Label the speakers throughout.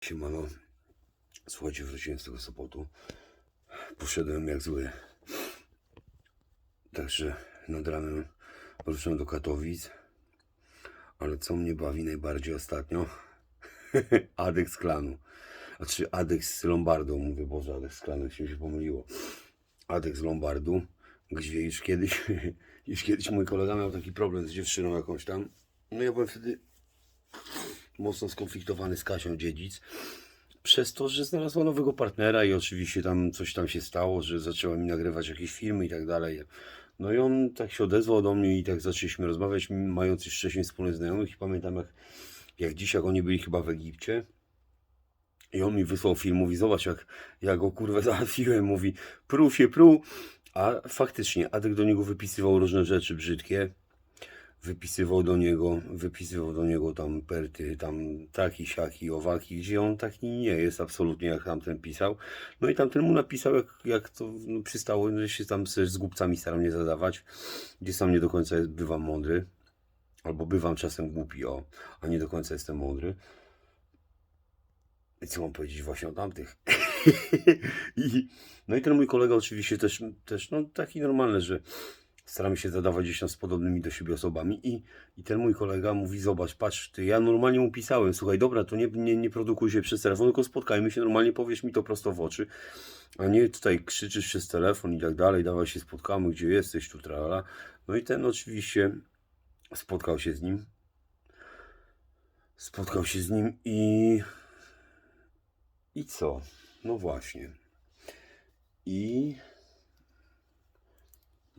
Speaker 1: Siemano. Słuchajcie, wróciłem z tego Sopotu. Poszedłem jak zły. Także nad ranem ruszyłem do Katowic. Ale co mnie bawi najbardziej ostatnio? Adek z klanu. Znaczy Adek z Lombardą. Mówię, Boże, Adek z klanu, się się pomyliło. Adek z Lombardu. Gdzie już kiedyś, już kiedyś mój kolega miał taki problem z dziewczyną jakąś tam. No ja byłem wtedy mocno skonfliktowany z Kasią Dziedzic. Przez to, że znalazła nowego partnera i oczywiście tam coś tam się stało, że zaczęła mi nagrywać jakieś filmy i tak dalej. No i on tak się odezwał do mnie i tak zaczęliśmy rozmawiać, mając już wcześniej wspólnych znajomych i pamiętam jak, jak dziś, jak oni byli chyba w Egipcie. I on mi wysłał film, mówi, zobacz jak ja go kurwę załatwiłem, mówi, pruł się, pruł. A faktycznie, Adek do niego wypisywał różne rzeczy brzydkie wypisywał do niego, wypisywał do niego tam perty, tam taki, siaki, owaki, gdzie on taki nie jest absolutnie jak tamten pisał. No i tamten mu napisał, jak, jak to no, przystało, że się tam z, głupcami staram nie zadawać, gdzie sam nie do końca jest, bywam mądry, albo bywam czasem głupi, o, a nie do końca jestem mądry. I co mam powiedzieć właśnie o tamtych? I, no i ten mój kolega oczywiście też, też no taki normalny, że staramy się zadawać tam z podobnymi do siebie osobami i, i ten mój kolega mówi, zobacz, patrz, ty, ja normalnie mu pisałem, słuchaj, dobra, to nie, nie, nie produkuj się przez telefon, tylko spotkajmy się, normalnie powiesz mi to prosto w oczy, a nie tutaj krzyczysz przez telefon i tak dalej, dawaj się spotkamy, gdzie jesteś, tu, trala. No i ten oczywiście spotkał się z nim, spotkał się z nim i i co? No właśnie. I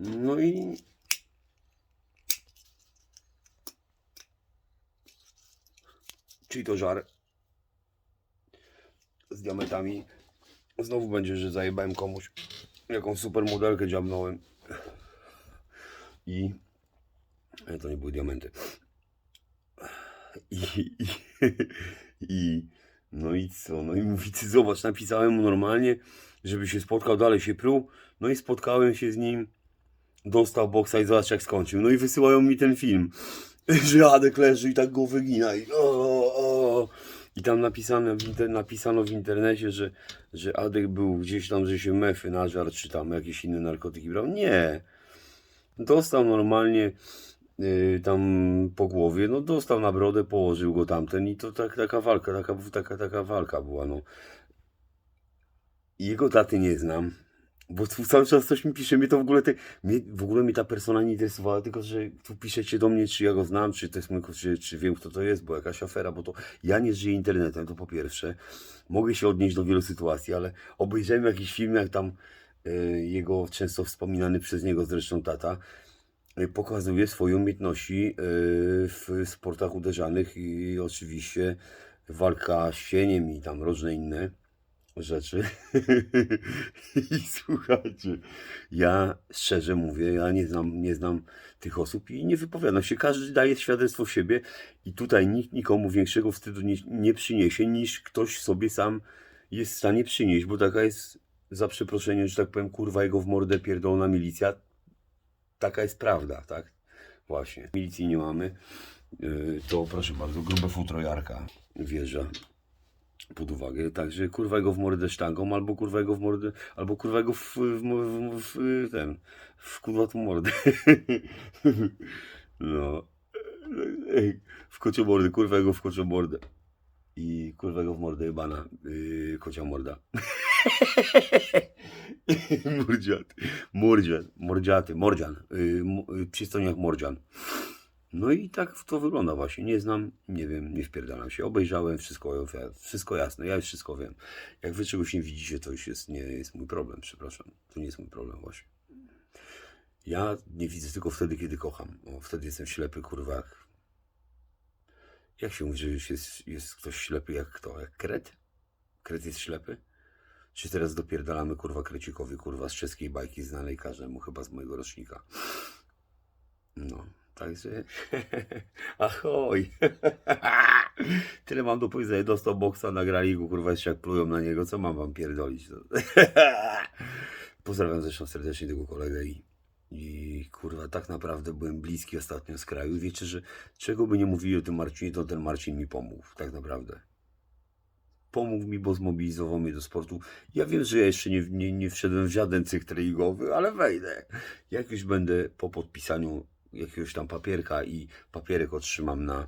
Speaker 1: no i czyli to żar z diamentami. Znowu będzie, że zajebałem komuś jakąś super modelkę dziabnąłem. I to nie były diamenty. I, i, i no i co? No i mówi, ty zobacz, napisałem mu normalnie, żeby się spotkał, dalej się pruł. No i spotkałem się z nim, dostał boksa i zobacz jak skończył. No i wysyłają mi ten film, że Adek leży i tak go wygina i o, o. I tam napisano w, inter, napisano w internecie, że, że Adek był gdzieś tam, że się mefy nażar, czy tam jakieś inne narkotyki brał. Nie. Dostał normalnie yy, tam po głowie, no dostał na brodę, położył go tamten i to tak, taka walka, taka, taka, taka walka była, no. Jego taty nie znam, bo tu cały czas coś mi pisze, mnie to w ogóle, te, mnie, w ogóle mi ta persona nie interesowała, tylko że tu piszecie do mnie, czy ja go znam, czy to jest mój, czy, czy wiem kto to jest, bo jakaś afera, bo to ja nie żyję internetem, to po pierwsze. Mogę się odnieść do wielu sytuacji, ale obejrzałem jakiś film, jak tam y, jego często wspominany przez niego zresztą tata, y, pokazuje swoje umiejętności y, w sportach uderzanych i oczywiście walka z sieniem i tam różne inne rzeczy. I słuchajcie, ja szczerze mówię, ja nie znam, nie znam tych osób i nie wypowiadam się. Każdy daje świadectwo siebie i tutaj nikt nikomu większego wstydu nie, nie przyniesie, niż ktoś sobie sam jest w stanie przynieść, bo taka jest, za przeproszeniem, że tak powiem, kurwa jego w mordę pierdolona milicja. Taka jest prawda, tak? Właśnie. Milicji nie mamy. Yy, To proszę bardzo, grube futro Jarka wjeżdża pod uwagę. Także kurwa jego w mordę sztangą, albo kurwa jego w mordę, albo kurwa jego w, w, w, w ten, w kurwa tą mordę. No. W kocią mordę, kurwa jego w kocią mordę. I kurwa jego w mordę jebana, yy, kocia morda. Mordziaty, mordzian, mordziaty, mordzian, yy, yy, przystojniak mordzian. No i tak to wygląda właśnie. Nie znam, nie wiem, nie wpierdalam się. Obejrzałem, wszystko, wszystko jasne, ja już wszystko wiem. Jak wy czegoś nie widzicie, to już jest, nie jest mój problem, przepraszam. To nie jest mój problem właśnie. Ja nie widzę tylko wtedy, kiedy kocham. Wtedy jestem ślepy, kurwa. Jak, jak się mówi, że już jest, jest ktoś ślepy jak kto? Jak kret? Kret jest ślepy? Czy teraz dopierdalamy, kurwa, krecikowi, kurwa, z czeskiej bajki znanej każdemu, chyba z mojego rocznika. No, także. Ahoj! Tyle mam do powiedzenia. Dostał boksa, nagrali go, kurwa, jak plują na niego. Co mam wam pierdolić? No. Pozdrawiam zresztą serdecznie tego kolegę i, i kurwa, tak naprawdę byłem bliski ostatnio z kraju. Wiecie, że czego by nie mówili o tym Marcinie, to ten Marcin mi pomógł. Tak naprawdę. pomógł mi, bo zmobilizował mnie do sportu. Ja wiem, że ja jeszcze nie, nie, nie wszedłem w żaden cykl treningowy, ale wejdę. Jak już będę po podpisaniu jakiegoś tam papierka i papierek otrzymam na,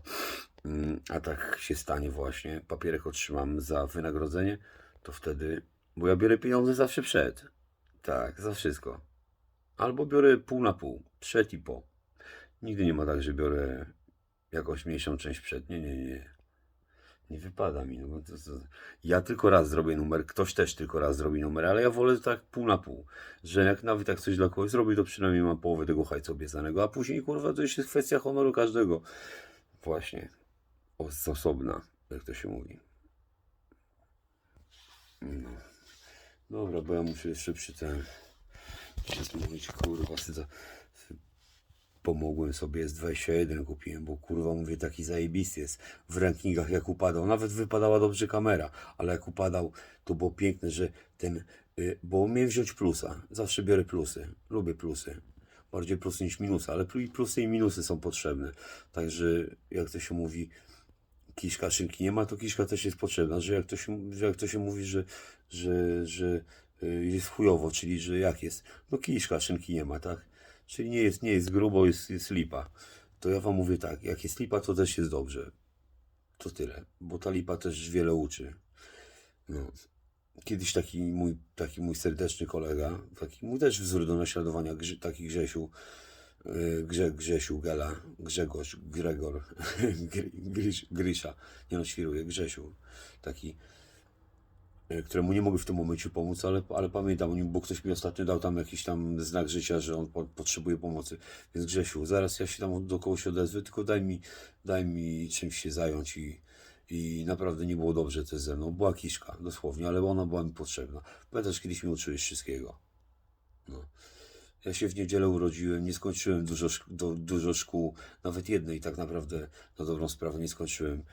Speaker 1: mm, a tak się stanie właśnie, papierek otrzymam za wynagrodzenie, to wtedy, bo ja biorę pieniądze zawsze przed. Tak, za wszystko. Albo biorę pół na pół, przed i po. Nigdy nie ma tak, że biorę jakąś mniejszą część przed. Nie, nie, nie. Nie wypada mi. No, to, to, ja tylko raz zrobię numer, ktoś też tylko raz zrobi numer, ale ja wolę tak pół na pół. Że jak nawet jak coś dla kogoś zrobi, to przynajmniej mam połowę tego hajcu obiecanego, a później kurwa to jest kwestia honoru każdego. Właśnie. Z osobna, jak to się mówi. No. Dobra, bo ja muszę jeszcze przy ten. Przez mówić, kurwa, syza. Pomogłem sobie, jest 21 kupiłem, bo kurwa mówię, taki zajebisty jest w rankingach jak upadał. Nawet wypadała dobrze kamera, ale jak upadał, to było piękne, że ten, y, bo miałem wziąć plusa. Zawsze biorę plusy, lubię plusy. Bardziej plusy niż minusy, ale plusy i minusy są potrzebne. Także, jak to się mówi, kiszka szynki nie ma, to kiszka też jest potrzebna, że jak to się, że jak to się mówi, że, że, że y, jest chujowo, czyli że jak jest, no kiszka szynki nie ma, tak? Czyli nie jest, nie jest grubo, jest, jest lipa. To ja wam mówię tak, jak jest lipa, to też jest dobrze. To tyle, bo ta lipa też wiele uczy. No. Kiedyś taki mój, taki mój serdeczny kolega, taki mój też wzór do naśladowania, Grzy, taki Grzesiu, yy, Grze, Grzesiu Gela, Grzegorz, Gregor, Gry- Gryś, Grysza, nie no, świruję, Grzesiu, taki, któremu nie mogę w tym momencie pomóc, ale, ale pamiętam o nim, bo ktoś mi ostatnio dał tam jakiś tam znak życia, że on po, potrzebuje pomocy. Więc Grzesiu, zaraz ja się tam do kogoś odezwę, tylko daj mi, daj mi czymś się zająć i, i naprawdę nie było dobrze też ze mną. Była kiszka, dosłownie, ale ona była mi potrzebna. Pamiętasz, kiedyś mi uczyłeś wszystkiego. No. Ja się w niedzielę urodziłem, nie skończyłem dużo, do, dużo szkół, nawet jednej tak naprawdę na dobrą sprawę nie skończyłem.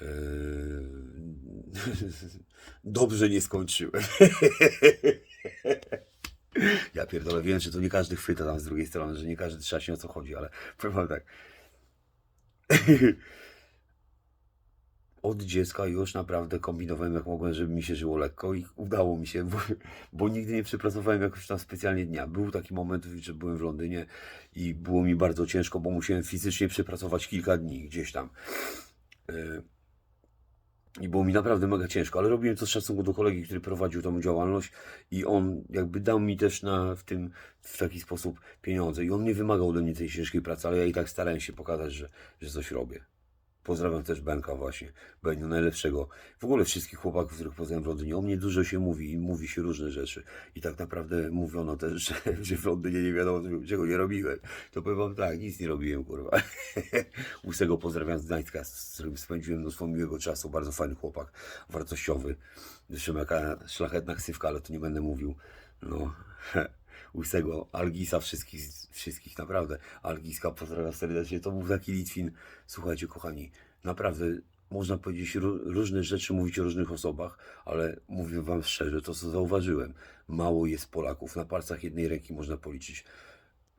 Speaker 1: Eee, Dobrze nie skończyłem. Ja pierdolę, wiem, że to nie każdy chwyta tam z drugiej strony, że nie każdy trzaśnie o co chodzi, ale powiem tak. Od dziecka już naprawdę kombinowałem jak mogłem, żeby mi się żyło lekko i udało mi się, bo, bo nigdy nie przepracowałem jakoś tam specjalnie dnia. Był taki moment, że byłem w Londynie i było mi bardzo ciężko, bo musiałem fizycznie przepracować kilka dni gdzieś tam. I było mi naprawdę mega ciężko, ale robiłem to z szacunku do kolegi, który prowadził tą działalność i on jakby dał mi też na, w tym w taki sposób pieniądze i on nie wymagał ode mnie tej ciężkiej pracy, ale ja i tak starałem się pokazać, że, że coś robię. Pozdrawiam też Benka właśnie, Beniu najlepszego. W ogóle wszystkich chłopaków, których poznałem w Londynie. O mnie dużo się mówi i mówi się różne rzeczy. I tak naprawdę mówiono też, że, że w Londynie nie wiadomo, czego nie robiłem. To powiem wam tak, nic nie robiłem, kurwa. Łysego pozdrawiam z Gdańska, z którym spędziłem mnóstwo miłego czasu. Bardzo fajny chłopak, wartościowy. Zresztą jaka szlachetna ksywka, ale to nie będę mówił. No, Łysego, Algisa, wszystkich, wszystkich naprawdę. Algiska pozdrawiam serdecznie. To był taki Litwin. Słuchajcie, kochani, naprawdę można powiedzieć ró- różne rzeczy, mówić o różnych osobach, ale mówię wam szczerze, to co zauważyłem. Mało jest Polaków. Na palcach jednej ręki można policzyć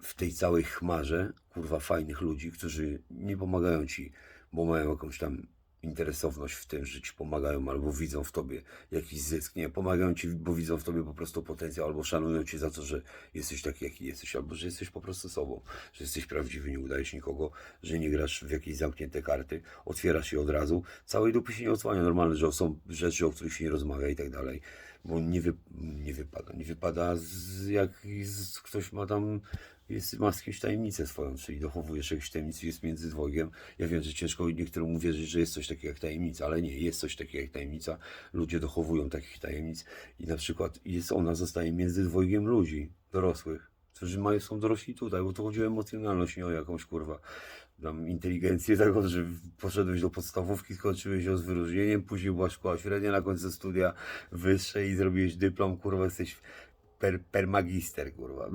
Speaker 1: w tej całej chmarze, kurwa, fajnych ludzi, którzy nie pomagają ci, bo mają jakąś tam interesowność w tym, że ci pomagają, albo widzą w tobie jakiś zysk. Nie, pomagają ci, bo widzą w tobie po prostu potencjał, albo szanują cię za to, że jesteś taki, jaki jesteś, albo że jesteś po prostu sobą, że jesteś prawdziwy, nie udajesz nikogo, że nie grasz w jakieś zamknięte karty, otwierasz się od razu, całej dupy się nie odsłania. Normalne, że są rzeczy, o których się nie rozmawia i tak dalej, bo nie, wy, nie wypada. Nie wypada, z, jak z, ktoś ma tam jest, ma jakąś tajemnicę swoją, czyli dochowujesz jakiejś tajemnicy, jest między dwojgiem. Ja wiem, że ciężko niektórym uwierzyć, że jest coś takiego jak tajemnica, ale nie, jest coś takiego jak tajemnica. Ludzie dochowują takich tajemnic i na przykład jest ona zostaje między dwojgiem ludzi, dorosłych, którzy mają, są dorośli tutaj, bo to chodzi o emocjonalność, nie o jakąś kurwa tam inteligencję taką, że poszedłeś do podstawówki, skończyłeś ją z wyróżnieniem, później była szkoła średnia, na końcu studia wyższe i zrobiłeś dyplom, kurwa, jesteś per, per magister, kurwa.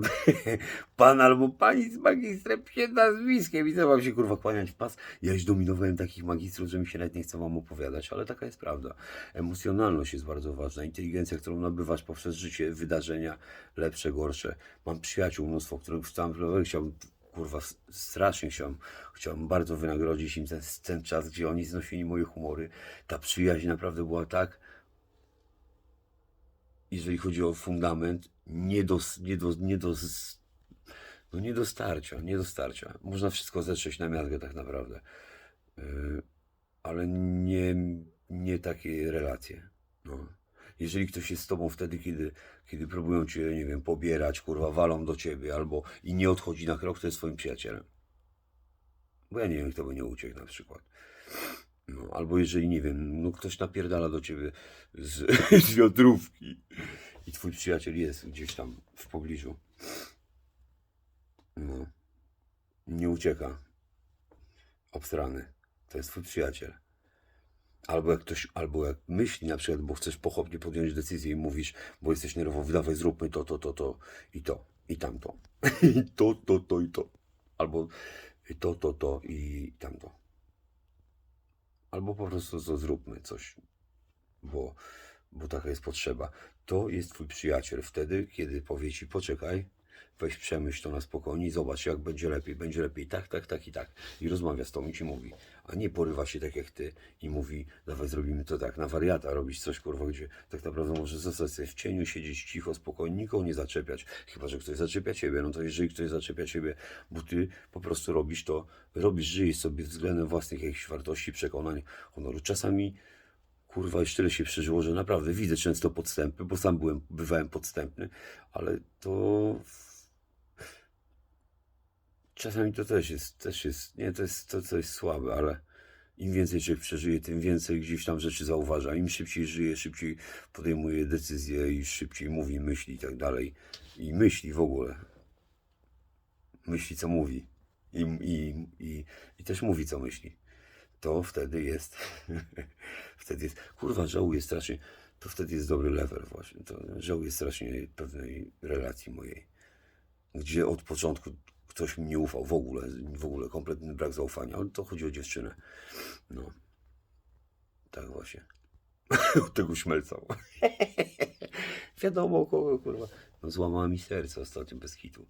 Speaker 1: Pan albo pani z magistrem przed nazwiskiem co wam się, kurwa, kłaniać w pas. Ja już dominowałem takich magistrów, że mi się nawet nie chce wam opowiadać, ale taka jest prawda. Emocjonalność jest bardzo ważna, inteligencja, którą nabywasz poprzez życie, wydarzenia, lepsze, gorsze. Mam przyjaciół mnóstwo, których tam chciałbym kurwa, strasznie chciałem, chciałem bardzo wynagrodzić im ten, ten czas, gdzie oni znosili moje humory. Ta przyjaźń naprawdę była tak jeżeli chodzi o fundament, nie do, nie do, nie do, no nie do starcia, nie do starcia. Można wszystko zetrzeć na miarę tak naprawdę. Yy, ale nie, nie takie relacje. No. Jeżeli ktoś jest z tobą wtedy, kiedy, kiedy próbują cię, nie wiem, pobierać, kurwa, walą do ciebie, albo i nie odchodzi na krok, to jest twoim przyjacielem. Bo ja nie wiem, kto by nie uciekł na przykład. No, albo jeżeli, nie wiem, no ktoś napierdala do ciebie z, z wiatrówki i twój przyjaciel jest gdzieś tam w pobliżu. No. Nie ucieka. Obstrany. To jest twój przyjaciel. Albo jak ktoś, albo jak myśli na przykład, bo chcesz pochopnie podjąć decyzję i mówisz, bo jesteś nerwowy, dawaj zróbmy to, to, to, to i to, i tamto. I to, to, to i to. Albo to, to, to i tamto. Albo po prostu to zróbmy coś, bo, bo taka jest potrzeba. To jest twój przyjaciel wtedy, kiedy powie ci poczekaj, weź przemyśl to na spokojnie i zobacz jak będzie lepiej, będzie lepiej tak, tak, tak i tak. I rozmawia z tobą i ci mówi, a nie porywa się tak jak ty i mówi, dawaj zrobimy to tak, na wariata robić coś kurwa, gdzie tak naprawdę może zostać sobie w cieniu, siedzieć cicho, spokojnie, nikogo nie zaczepiać. Chyba, że ktoś zaczepia ciebie, no to jeżeli ktoś zaczepia ciebie, bo ty po prostu robisz to, robisz, żyjesz sobie względem własnych jakichś wartości, przekonań, honoru. Czasami kurwa, już tyle się przeżyło, że naprawdę widzę często podstępy, bo sam byłem, bywałem podstępny, ale to czasami to też jest, też jest, nie, to jest to, co jest słabe, ale im więcej człowiek przeżyje, tym więcej gdzieś tam rzeczy zauważa. Im szybciej żyje, szybciej podejmuje decyzje i szybciej mówi, myśli i tak dalej. I myśli w ogóle. Myśli, co mówi. I, i, i, i też mówi, co myśli to wtedy jest, wtedy jest, kurwa, żałuję strasznie, to wtedy jest dobry level właśnie, to żałuję strasznie pewnej relacji mojej, gdzie od początku ktoś mi nie ufał w ogóle, w ogóle kompletny brak zaufania, ale to chodzi o dziewczynę, no, tak właśnie, tego śmelcał, wiadomo kogo, kurwa, no złamała mi serce ostatnio bez hitu.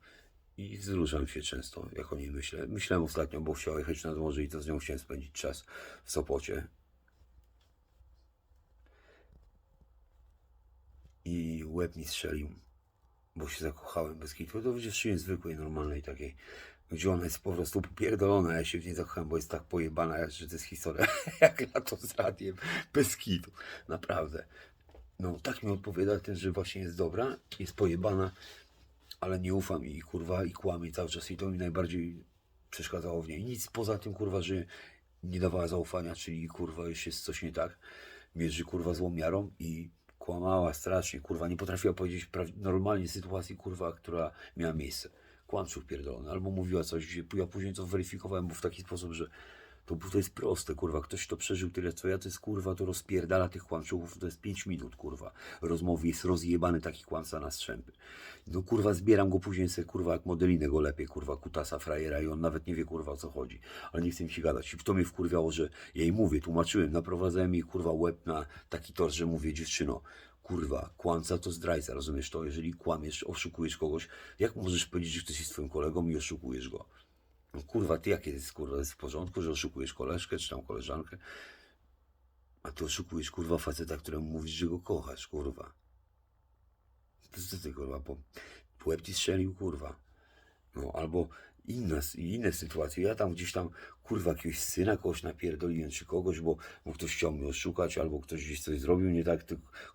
Speaker 1: I wzruszam się często, jak o niej myślę. Myślałem ostatnio, bo chciałem jechać nad morze i to z nią chciałem spędzić czas w Sopocie. I łeb mi strzelił, bo się zakochałem bez kitu. To w dziewczynie zwykłej, normalnej takiej, gdzie ona jest po prostu popierdolona. Ja się w niej zakochałem, bo jest tak pojebana, że to jest historia jak lato z radiem, bez kitu. Naprawdę. No, tak mi odpowiada ten, że właśnie jest dobra, jest pojebana, ale nie ufam i kurwa i kłamie cały czas i to mi najbardziej przeszkadzało w niej. Nic poza tym kurwa, że nie dawała zaufania, czyli kurwa już jest coś nie tak, mierzy kurwa złą miarą i kłamała strasznie, kurwa nie potrafiła powiedzieć normalnie sytuacji kurwa, która miała miejsce. Kłamców pierdolony, albo mówiła coś, ja później to weryfikowałem, bo w taki sposób, że to, to jest proste, kurwa. Ktoś, kto przeżył tyle, co ja, to jest kurwa, to rozpierdala tych kłamczuchów, to jest 5 minut, kurwa. Rozmowy jest rozjebany taki kłamca na strzępy. No kurwa, zbieram go później sobie, kurwa, jak modelinę go lepiej, kurwa, kutasa, frajera i on nawet nie wie, kurwa, o co chodzi. Ale nie chce mi się gadać. I to mnie wkurwiało, że jej mówię, tłumaczyłem, naprowadzałem jej, kurwa, łeb na taki tor, że mówię, dziewczyno, kurwa, kłamca to zdrajca, rozumiesz to? Jeżeli kłamiesz, oszukujesz kogoś, jak możesz powiedzieć, że ktoś jest twoim kolegą i oszukujesz go? No kurwa, ty jakie jest kurwa jest w porządku, że oszukujesz koleżkę czy tam koleżankę? A ty oszukujesz kurwa faceta, któremu mówisz, że go kochasz, kurwa. To co ty kurwa, po po łeb ci strzelił, kurwa. No albo inna, inne sytuacje. Ja tam gdzieś tam, kurwa, jakiegoś syna kogoś napierdoliłem, czy kogoś, bo, bo ktoś chciał mnie oszukać, albo ktoś gdzieś coś zrobił nie tak, to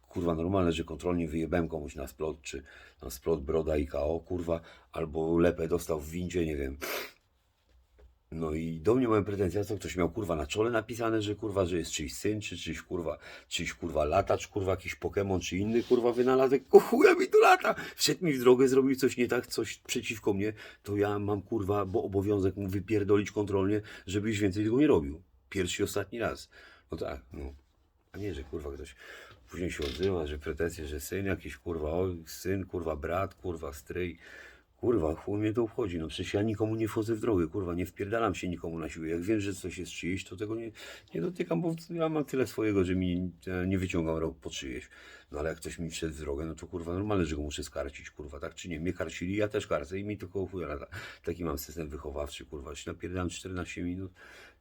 Speaker 1: kurwa normalne, że kontrolnie wyjebałem komuś na splot, czy na splot broda i KO, kurwa, albo lepę dostał w windzie, nie wiem, no i do mnie mają pretensje, co ktoś miał kurwa na czole napisane, że kurwa, że jest czyjś syn, czy czyjś kurwa, czyjś kurwa latacz, kurwa jakiś Pokémon, czy inny kurwa wynalazek, o chuja mi tu lata, wszedł mi w drogę, zrobił coś nie tak, coś przeciwko mnie, to ja mam kurwa, bo obowiązek mu wypierdolić kontrolnie, żebyś więcej tego nie robił. Pierwszy ostatni raz. No tak, no. A nie, że kurwa ktoś później się odzywa, że pretensje, że syn jakiś kurwa, oj, syn, kurwa, brat, kurwa, stryj. Kurwa, chuj mnie to obchodzi. No przecież ja nikomu nie wchodzę w drogę, kurwa, nie wpierdalam się nikomu na siłę. Jak wiem, że coś jest czyjeś, to tego nie, nie dotykam, bo ja mam tyle swojego, że mi ja nie wyciągam rok po czyjeś. No ale jak ktoś mi wszedł w drogę, no to kurwa, normalne, że go muszę skarcić, kurwa, tak czy nie? Mnie karcili, ja też karcę i mi tylko chuja lata. Taki mam system wychowawczy, kurwa, się napierdalam 14 minut,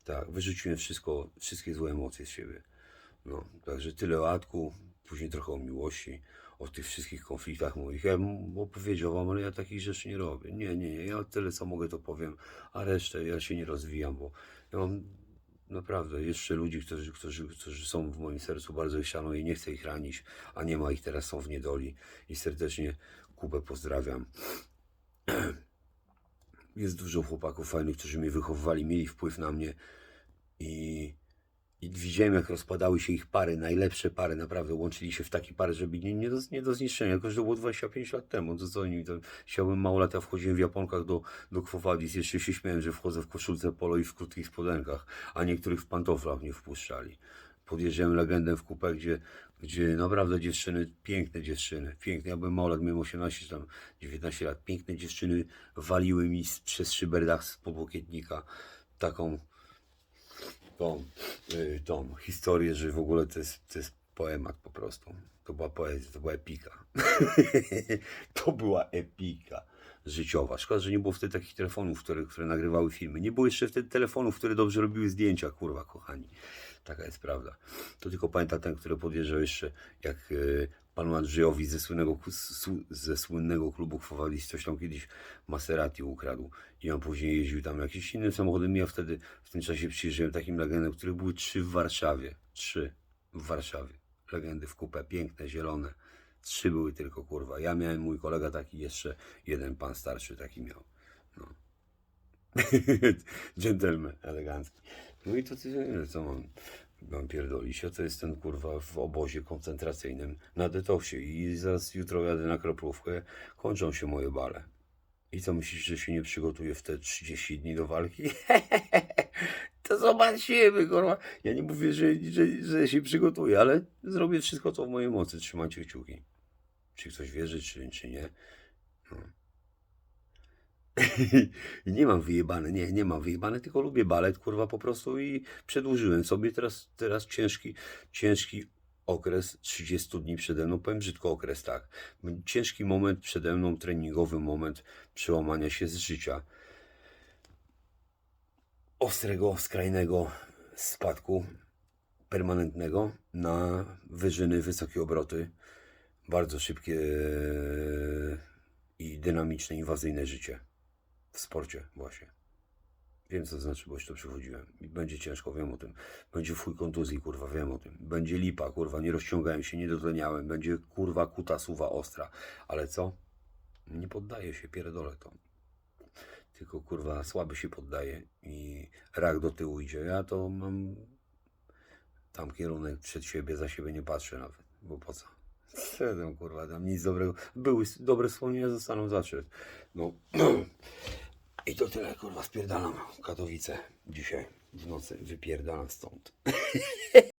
Speaker 1: tak, wyrzuciłem wszystko, wszystkie złe emocje z siebie. No, także tyle o Atku, później trochę o miłości, o tych wszystkich konfliktach moich. Ja bym opowiedział wam, ale ja takich rzeczy nie robię. Nie, nie, nie. Ja tyle co mogę to powiem, a resztę ja się nie rozwijam, bo ja mam naprawdę jeszcze ludzi, którzy, którzy, którzy są w moim sercu bardzo ich i nie chcę ich ranić, a nie ma ich teraz, są w niedoli i serdecznie Kubę pozdrawiam. Jest dużo chłopaków fajnych, którzy mnie wychowywali, mieli wpływ na mnie i, i widziałem, jak rozpadały się ich pary, najlepsze pary, naprawdę łączyli się w takie pary, żeby nie, nie, do, nie do zniszczenia, jakoś to było 25 lat temu, to co oni, to chciałbym mało lata, wchodziłem w japonkach do, do Kwowadis, jeszcze się śmiałem, że wchodzę w koszulce polo i w krótkich spodenkach, a niektórych w pantoflach nie wpuszczali. Podjeżdżałem legendę w kupę, gdzie, gdzie naprawdę dziewczyny, piękne dziewczyny, piękne, ja byłem mało lat, miałem 18 czy tam 19 lat, piękne dziewczyny waliły mi przez szyberdach z podłokietnika taką tą, tą historię, że w ogóle to jest, to jest poemat po prostu. To była poezja, to była epika. to była epika życiowa. Szkoda, że nie było wtedy takich telefonów, które, które nagrywały filmy. Nie było jeszcze wtedy telefonów, które dobrze robiły zdjęcia, kurwa, kochani. Taka jest prawda. To tylko pamięta ten, który podjeżdżał jeszcze, jak y, panu Andrzejowi ze słynnego, ze słynnego klubu Chwowadis coś tam kiedyś Maserati ukradł. I on później jeździł tam jakimś innym samochodem. Ja wtedy w tym czasie przyjrzałem takim legendom, których były trzy w Warszawie. Trzy w Warszawie. Legendy w kupę, piękne, zielone. Trzy były tylko, kurwa. Ja miałem, mój kolega taki jeszcze, jeden pan starszy taki miał. No. Elegancki. No i to ty, co mam, mam pierdolić, a to jest ten kurwa w obozie koncentracyjnym na detoksie i zaraz jutro jadę na kroplówkę, kończą się moje bale. I co myślisz, że się nie przygotuję w te 30 dni do walki? to zobaczymy, kurwa. Ja nie mówię, że, że, że się przygotuję, ale zrobię wszystko, co w mojej mocy. Trzymajcie kciuki. Czy ktoś wierzy, czy, czy nie. No. Nie mam wyjebane, nie, nie mam wyjebane, tylko lubię balet, kurwa, po prostu i przedłużyłem sobie teraz, teraz ciężki, ciężki okres, 30 dni przede mną, powiem brzydko okres, tak. Ciężki moment przede mną, treningowy moment przełamania się z życia. Ostrego, skrajnego spadku permanentnego na wyżyny, wysokie obroty, bardzo szybkie i dynamiczne, inwazyjne życie w sporcie właśnie. Wiem co to znaczy, bo już to przychodziłem. I będzie ciężko, wiem o tym. Będzie chuj kontuzji, kurwa, wiem o tym. Będzie lipa, kurwa, nie rozciągałem się, nie dotleniałem. Będzie, kurwa, kuta suwa ostra. Ale co? Nie poddaję się, pierdolę to. Tylko, kurwa, słaby się poddaje i rak do tyłu idzie. Ja to mam tam kierunek przed siebie, za siebie nie patrzę nawet, bo po co? Tam, kurwa, tam nic dobrego. Były dobre wspomnienia, zostaną zawsze. No. I to tyle, kurwa, spierdalam Katowice dzisiaj w nocy. Wypierdalam stąd.